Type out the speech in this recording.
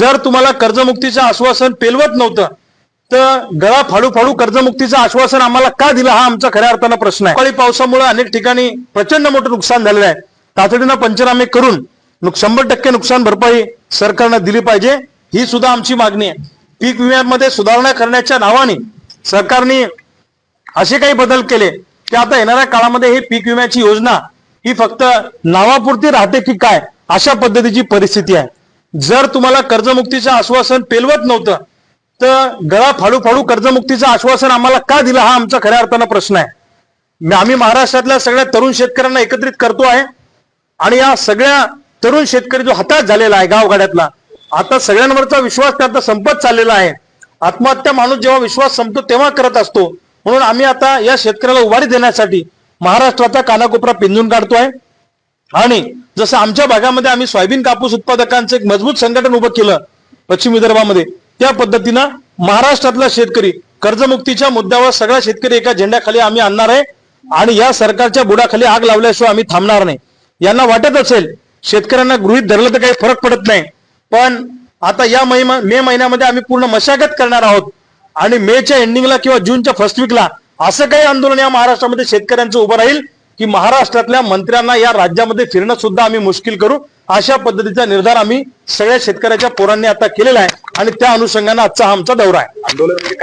जर तुम्हाला कर्जमुक्तीचं आश्वासन पेलवत नव्हतं तर गळा फाडू फाडू कर्जमुक्तीचं आश्वासन आम्हाला का दिलं हा आमचा खऱ्या अर्थानं प्रश्न आहे. सकाळी पावसामुळे अनेक ठिकाणी प्रचंड मोठं नुकसान झालेलं आहे. तातडीनं पंचनामे करून नुक- शंभर टक्के नुकसान भरपाई सरकारनं दिली पाहिजे ही सुद्धा आमची मागणी आहे. पीक विम्यामध्ये सुधारणा करण्याच्या नावाने सरकारने असे काही बदल केले की आता येणाऱ्या काळामध्ये ही पीक विम्याची योजना ही फक्त नावापुरती राहते की काय अशा पद्धतीची परिस्थिती आहे. जर तुम्हाला कर्जमुक्तीचं आश्वासन पेलवत नव्हतं तर गळा फाडू फाडू कर्जमुक्तीचं आश्वासन आम्हाला का दिलं हा आमचा खऱ्या अर्थानं प्रश्न आहे. आम्ही महाराष्ट्रातल्या सगळ्या तरुण शेतकऱ्यांना एकत्रित करतो आहे आणि या सगळ्या तरुण शेतकरी जो हताश झालेला आहे गावगाड्यातला आता सगळ्यांवरचा विश्वास त्याचा संपत चाललेला आहे. आत्महत्या माणूस जेव्हा विश्वास संपतो तेव्हा करत असतो. म्हणून आम्ही आता या शेतकऱ्याला उभारी देण्यासाठी महाराष्ट्राचा कानाकोपरा पिंजून काढतोय. आणि जसं आमच्या भागामध्ये आम्ही सोयाबीन कापूस उत्पादकांचं एक मजबूत संघटन उभं केलं पश्चिम विदर्भामध्ये त्या पद्धतीनं महाराष्ट्रातला शेतकरी कर्जमुक्तीच्या मुद्द्यावर सगळा शेतकरी एका झेंड्याखाली आम्ही आणणार आहे आणि या सरकारच्या बुडाखाली आग लावल्याशिवाय आम्ही थांबणार नाही. यांना वाटत असेल शेतकऱ्यांना गृहित धरलं तर काही फरक पडत नाही. पण आता या महिमा मे महिन्यामध्ये आम्ही पूर्ण मशागत करणार आहोत आणि मेच्या एंडिंगला किंवा जूनच्या फर्स्ट वीकला असं काही आंदोलन या महाराष्ट्रामध्ये शेतकऱ्यांचं उभं राहील. की महाराष्ट्रातल्या मंत्र्यांना या राज्यामध्ये फिरणं सुद्धा आम्ही मुश्किल करू. अशा पद्धतीचा निर्धार आम्ही सगळ्या शेतकऱ्याच्या पोरांनी आता केलेला आहे आणि त्या अनुषंगाने आजचा हा आमचा दौरा आहे. आंदोलन म्हणजे